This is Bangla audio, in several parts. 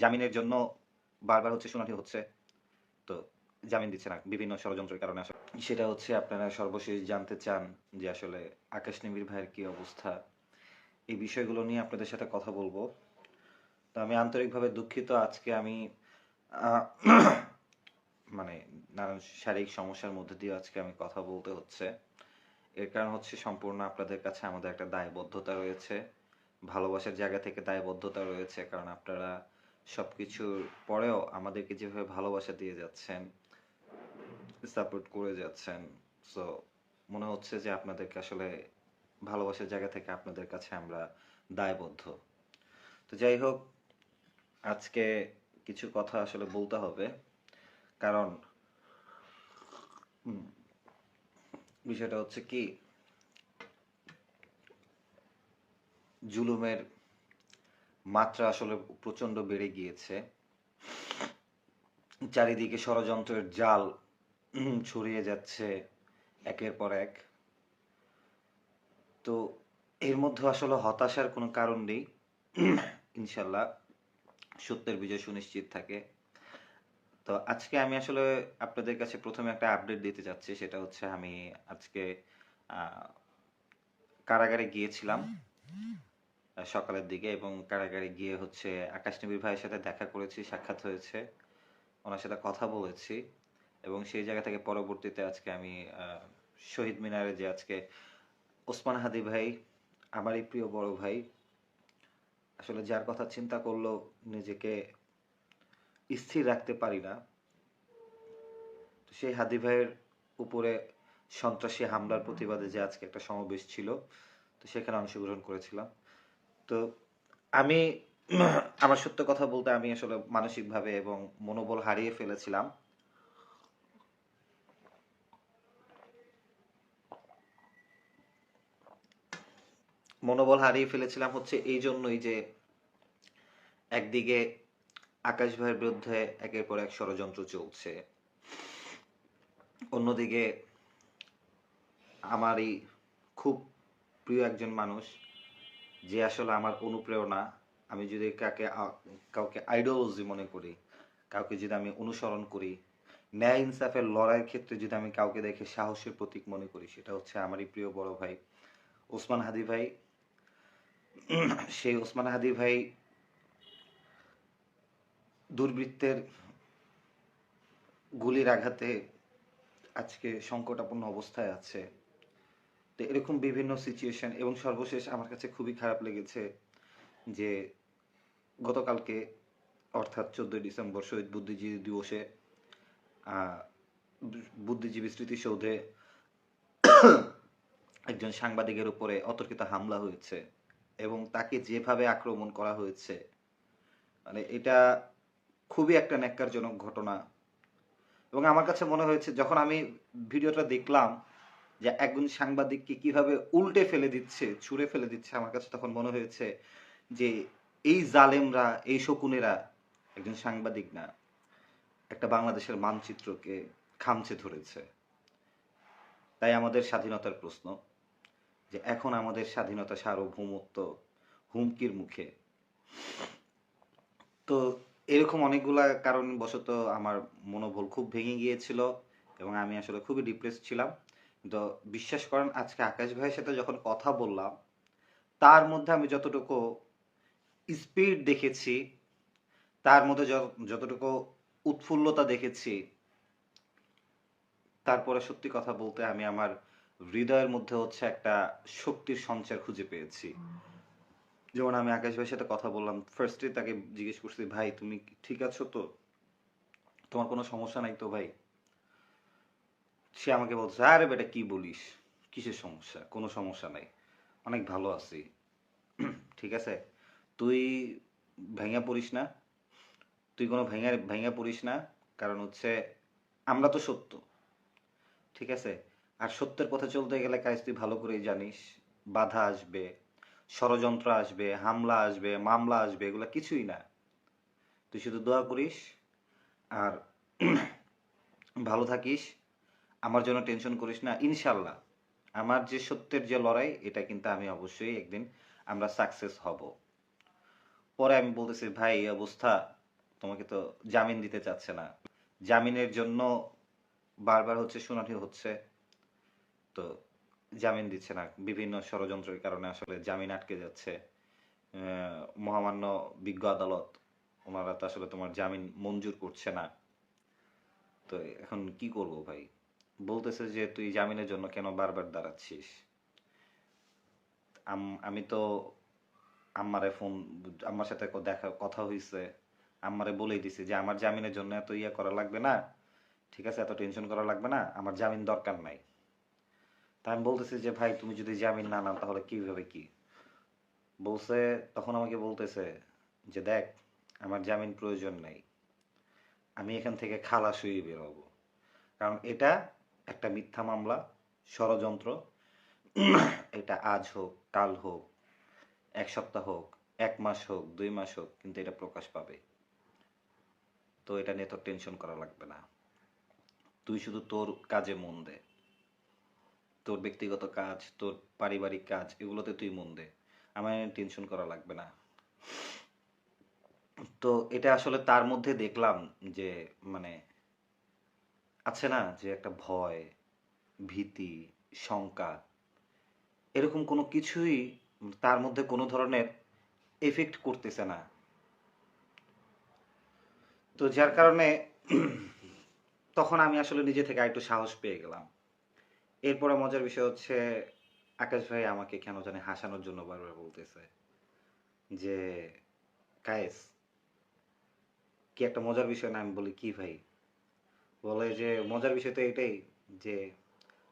জামিনের জন্য বারবার হচ্ছে শুনানি হচ্ছে। তো জামিন দিচ্ছে না, বিভিন্ন ষড়যন্ত্রের কারণে আসলে। সেটা হচ্ছে আপনারা সর্বশেষ জানতে চান যে আসলে আকাশ নিবিড় ভাইয়ের কি অবস্থা। এই বিষয়গুলো নিয়ে আপনাদের সাথে কথা বলব। তো আমি আন্তরিকভাবে দুঃখিত, আজকে আমি মানে নানান শারীরিক সমস্যার মধ্যে দিয়ে আজকে আমি কথা বলতে হচ্ছে। এর কারণ হচ্ছে সম্পূর্ণ আপনাদের কাছে আমাদের একটা দায়বদ্ধতা রয়েছে। ভালোবাসার জায়গা থেকে দায়বদ্ধতা রয়েছে, কারণ আপনারা সবকিছুর পরেও আমাদেরকে যেভাবে ভালোবাসা দিয়ে যাচ্ছেন সাপোর্ট করে যাচ্ছেন সো মনে হচ্ছে যে আপনাদেরকে আসলে ভালোবাসার জায়গা থেকে আপনাদের কাছে আমরা দায়বদ্ধ। তো যাই হোক, আজকে কিছু কথা আসলে বলতে হবে, কারণ বিষয়টা হচ্ছে কি, জুলুমের মাত্রা আসলে প্রচণ্ড বেড়ে গিয়েছে। চারিদিকে ষড়যন্ত্রের জাল ছড়িয়ে যাচ্ছে একের পর এক। তো এর মধ্যে আসলে হতাশার কোনো কারণ নেই। ইনশাল্লাহ সত্যের বিজয় সুনিশ্চিত থাকে। তো আজকে আমি আসলে আপনাদের কাছে প্রথমে একটা আপডেট দিতে চাচ্ছি, সেটা হচ্ছে আমি আজকে কারাগারে গিয়েছিলাম। সকালের দিকে এবং কারাগারে গিয়ে হচ্ছে আকাশ নবীর ভাইয়ের সাথে দেখা করেছি, সাক্ষাৎ হয়েছে। ওনার সাথে কথা বলেছি এবং সেই জায়গা থেকে পরবর্তীতে আজকে আমি শহীদ মিনারে যে আজকে ওসমান হাদি ভাই, আমারই প্রিয় বড় ভাই, আসলে যার কথা চিন্তা করলেও নিজেকে স্থির রাখতে পারি না সেই হাদি ভাইয়ের উপরে সন্ত্রাসী হামলার প্রতিবাদে যে আজকে একটা সমাবেশ ছিল, তো সেখানে অংশগ্রহণ করেছিলাম। তো আমি, আমার সত্য কথা বলতে আমি আসলে মানসিকভাবে এবং মনোবল হারিয়ে ফেলেছিলাম। মনোবল হারিয়ে ফেলেছিলাম হচ্ছে এই জন্যই যে একদিকে আকাশ ভাইয়ের বিরুদ্ধে একের পর এক ষড়যন্ত্র চলছে। অন্যদিকে আমারই খুব প্রিয় একজন মানুষ যে আসলে আমার অনুপ্রেরণা, আমি যদি কাকে কাউকে আইডিওলজি মনে করি, কাউকে যদি আমি অনুসরণ করি, ন্যায় ইনসাফের লড়াইয়ের ক্ষেত্রে যদি আমি কাউকে দেখে সাহসের প্রতীক মনে করি, সেটা হচ্ছে আমারই প্রিয় বড় ভাই ওসমান হাদি ভাই। সেই ওসমান হাদি ভাই দুর্বৃত্তের গুলির আঘাতে আজকে সংকটাপন্ন অবস্থায় আছে। তো এরকম বিভিন্ন সিচুয়েশন এবং সর্বশেষ আমার কাছে খুবই খারাপ লেগেছে যে গতকালকে অর্থাৎ চোদ্দই ডিসেম্বর শহীদ বুদ্ধিজীবী দিবসে বুদ্ধিজীবী স্মৃতিসৌধে একজন সাংবাদিকের উপরে অতর্কিত হামলা হয়েছে এবং তাকে যেভাবে আক্রমণ করা হয়েছে মানে এটা খুবই একটা ন্যাক্কারজনক ঘটনা। এবং আমার কাছে মনে হয়েছে, যখন আমি ভিডিওটা দেখলাম যে একজন সাংবাদিককে কীভাবে উল্টে ফেলে দিচ্ছে, ছুঁড়ে ফেলে দিচ্ছে, আমার কাছে তখন মনে হয়েছে যে এই জালেমরা, এই শকুনেরা একজন সাংবাদিক না, একটা বাংলাদেশের মানচিত্রকে খামচে ধরেছে। তাই আমাদের স্বাধীনতার প্রশ্ন, যে এখন আমাদের স্বাধীনতা সার্বভৌমত্ব হুমকির মুখে। তো এরকম অনেকগুলা কারণ বশত আমার মনোবল খুব ভেঙে গিয়েছিল এবং আমি আসলে খুবই ডিপ্রেস ছিলাম। বিশ্বাস করেন, আজকে আকাশ ভাইয়ের সাথে যখন কথা বললাম, তার মধ্যে আমি যতটুকু স্পিড দেখেছি, তার মধ্যে যতটুকু উৎফুল্লতা দেখেছি, তারপরে সত্যি কথা বলতে আমি আমার হৃদয়ের মধ্যে হচ্ছে একটা শক্তির সঞ্চার খুঁজে পেয়েছি। যেমন আমি আকাশ ভাইয়ের সাথে কথা বললাম ফার্স্টে তাকে জিজ্ঞেস করছি, ভাই, তুমি ঠিক আছো তো? তোমার কোনো সমস্যা নাই তো ভাই? সে আমাকে বলছে আরে বেটা, কি বলিস? কিসের সমস্যা? কোনো সমস্যা নাই। অনেক ভালো আছি। ঠিক আছে? তুই ভেঙে পড়িস না। তুই কোনো ভেঙে ভেঙে পড়িস না। কারণ হচ্ছে আমরা তো সত্য। ঠিক আছে? আর সত্যের পথে চলতে গেলে কাজ তুই ভালো করেই জানিস। বাধা আসবে, ষড়যন্ত্র আসবে, হামলা আসবে, মামলা আসবে, এগুলো কিছুই না। তুই শুধু দোয়া করিস আর ভালো থাকিস। আমার জন্য টেনশন করিস না, ইনশাল্লাহ। আমার যে সত্যের যে লড়াই, এটা কিন্তু আমি অবশ্যই একদিন আমরা সাকসেস হব। পরে আমি বলতেছি, ভাই, এই অবস্থা তোমাকে তো জামিন দিতে চাচ্ছে না। জামিনের জন্য বারবার হচ্ছে শুনানি হচ্ছে। তো জামিন দিচ্ছে না। বিভিন্ন ষড়যন্ত্রের কারণে আসলে জামিন আটকে যাচ্ছে। মহামান্য বিজ্ঞ আদালত, ওনারা তো আসলে তোমার জামিন মঞ্জুর করছে না। তো এখন কি করব ভাই? বলতেছে যে, তুই জামিনের জন্য কেন বারবার দাঁড়াচ্ছিস? আম- তো আম্মারে ফোন, আম্মার সাথে দেখা, কথা হয়েছে আম্মারে বলেই দিছি যে, আমার জামিনের জন্য এত ইয়ে করা লাগবে না। ঠিক আছে, এত টেনশন করা লাগবে না। আমার জামিন দরকার নাই। তা আমি বলতেছি যে, ভাই, তুমি যদি জামিন না নাও, তাহলে কীভাবে কি? বলছে, তখন আমাকে বলতেছে যে, দেখ, আমার জামিন প্রয়োজন নাই। আমি এখান থেকে খালাস হয়ে বেরোবো কারণ এটা একটা মিথ্যা মামলা, ষড়যন্ত্র, এটা আজ হোক, কাল হোক, এক সপ্তাহ হোক, এক মাস হোক, দুই মাস হোক, কিন্তু এটা প্রকাশ পাবে। তো এটা নিয়ে তোর টেনশন করা লাগবে না। তুই শুধু তোর কাজে মন দে। তোর ব্যক্তিগত কাজ, তোর পারিবারিক কাজ, এগুলোতে তুই মন দে। আমার টেনশন করা লাগবে না। তো এটা আসলে তার মধ্যে দেখলাম যে মানে আছে না যে একটা ভয়, ভীতি, শঙ্কা, এরকম কোনো কিছুই তার মধ্যে কোনো ধরনের এফেক্ট করতেছে না। তো যার কারণে তখন আমি আসলে নিজে থেকে একটু সাহস পেয়ে গেলাম। এরপরে মজার বিষয় হচ্ছে, আকাশ ভাই আমাকে কেন জানি হাসানোর জন্য বারবার বলতেছে যে, কায়েস, কি একটা মজার বিষয় না? আমি বলি, কি ভাই? বলে যে মজার বিষয় তো এটাই যে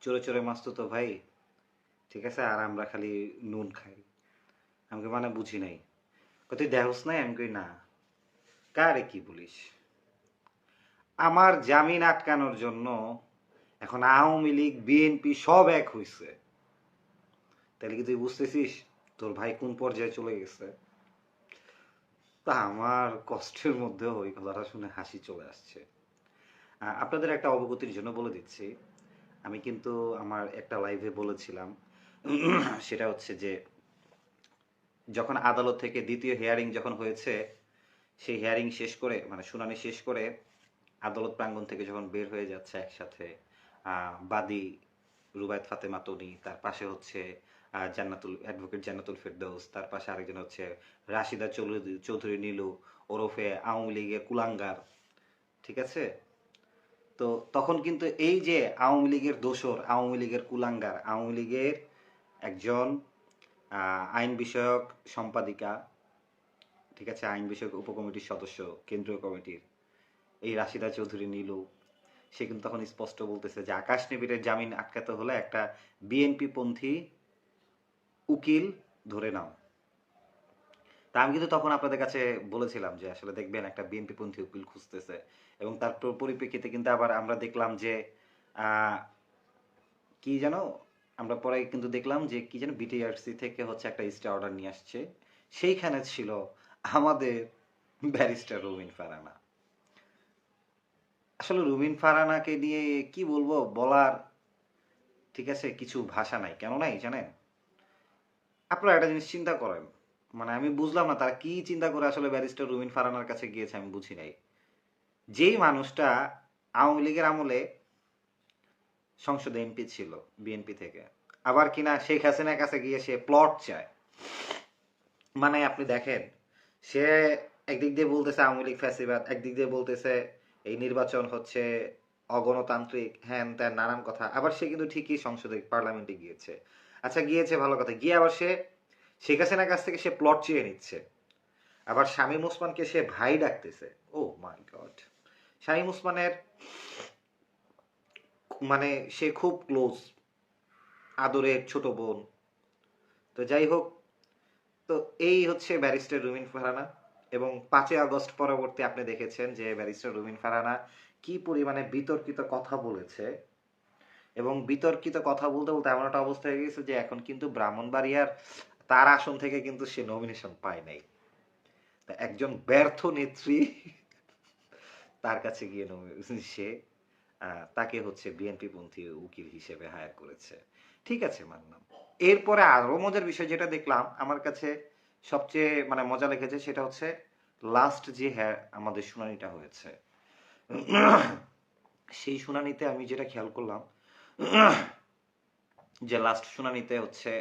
চোরে চোরে মাস্ত তো ভাই, ঠিক আছে? আর আমরা খালি নুন খাই। আমাকে মানে বুঝি নাই। তুই দেহস নাই? আমি কই, না। কারে কি বলিস? আমার জামিন আটকানোর জন্য এখন আওয়ামী লীগ, বিএনপি সব এক হইছে। তাহলে কি তুই বুঝতেছিস তোর ভাই কোন পর্যায়ে চলে গেছে? তা আমার কষ্টের মধ্যেও ওই কথাটা শুনে হাসি চলে আসছে। আপনাদের একটা অবগতির জন্য বলে দিচ্ছি। আমি কিন্তু আমার একটা লাইভে বলেছিলাম। সেটা হচ্ছে যে, যখন আদালত থেকে দ্বিতীয় হেয়ারিং যখন হয়েছে, সেই হেয়ারিং শেষ করে মানে শুনানি শেষ করে আদালত প্রাঙ্গণ থেকে যখন বের হয়ে যাচ্ছে একসাথে বাদী রুবায়ত ফাতেমা তনি, তার পাশে হচ্ছে জান্নাতুল অ্যাডভোকেট জান্নাতুল ফেরদৌস, তার পাশে আরেকজন হচ্ছে রাশিদা চৌধুরী চৌধুরী নীলু, ওরফে আওয়ামী লীগের কুলাঙ্গার, ঠিক আছে? তো তখন কিন্তু এই যে আওয়ামী লীগের দোসর, আওয়ামী লীগের কুলাঙ্গার, আওয়ামী লীগের একজন আইন বিষয়ক সম্পাদিকা, ঠিক আছে, আইন বিষয়ক উপকমিটির সদস্য, কেন্দ্রীয় কমিটির, এই রাশিদা চৌধুরী নীলু, সে কিন্তু তখন স্পষ্ট বলতেছে যে আকাশ নিবিড়ের জামিন আটকাতে হলে একটা বিএনপি পন্থী উকিল ধরে নাও। তা আমি কিন্তু তখন আপনাদের কাছে বলেছিলাম যে আসলে দেখবেন একটা বিএনপি পন্থী উকিল খুঁজতেছে এবং তার পরিপ্রেক্ষিতে কিন্তু আবার আমরা দেখলাম যে কি যেন, আমরা পরে কিন্তু দেখলাম যে কি যেন বিটিআরসি থেকে হচ্ছে একটা স্টে অর্ডার নিয়ে আসছে। সেইখানে ছিল আমাদের ব্যারিস্টার রুমিন ফারানা। আসলে রুমিন ফারানাকে নিয়ে কি বলব বলার ঠিক আছে কিছু ভাষা নাই। কেন নাই জানেন? আপনারা একটা জিনিস চিন্তা করেন মানে আমি বুঝলাম না তারা কি চিন্তা করে আসলে ব্যারিস্টার রুমিন ফারানার কাছে গিয়েছে, আমি বুঝি নাই। যেই মানুষটা আওয়ামী লীগের আমলে সংসদে এমপি ছিল, বিএনপি থেকে। আবার কিনা শেখ হাসিনার কাছে গিয়ে সে প্লট চায়। মানে আপনি দেখেন, সে একদিক দিয়ে বলতেছে আওয়ামী লীগ ফ্যাসিবাদ, একদিক দিয়ে বলতেছে এই নির্বাচন হচ্ছে অগণতান্ত্রিক, হ্যান ত্যান নানান কথা। আবার সে কিন্তু ঠিকই সংসদে, পার্লামেন্টে গিয়েছে। আচ্ছা গিয়েছে, ভালো কথা। গিয়ে আবার সে শেখ হাসিনার কাছ থেকে সে প্লট চেয়ে নিচ্ছে। আবার শামীম ওসমানকে সে ভাই ডাকতেছে। ও মাই গড শামীম ওসমানের মানে সে খুব ক্লোজ আদরের ছোট বোন। তো যাই হোক, তো এই হচ্ছে ব্যারিস্টার রুমিন ফারানা এবং পাঁচই আগস্ট পরবর্তী আপনি দেখেছেন যে ব্যারিস্টার রুমিন ফারানা কি পরিমাণে বিতর্কিত কথা বলেছে। এবং বিতর্কিত কথা বলতে বলতে এমন একটা অবস্থা হয়ে গেছে যে এখন কিন্তু ব্রাহ্মণবাড়িয়ার তার আসন থেকে কিন্তু সে নমিনেশন পায় নাই। তা একজন ব্যর্থ নেত্রী তার কাছে গিয়ে সে তাকে হচ্ছে বিএনপি পন্থী উকিল হিসেবে হায়ার করেছে। ঠিক আছে মানলাম এরপরে আরও মজার বিষয় যেটা দেখলাম, আমার কাছে সবচেয়ে মানে মজা লেগেছে সেটা হচ্ছে লাস্ট যে হ্যাঁ আমাদের শুনানিটা হয়েছে। সেই শুনানিতে আমি যেটা খেয়াল করলাম যে লাস্ট শুনানিতে হচ্ছে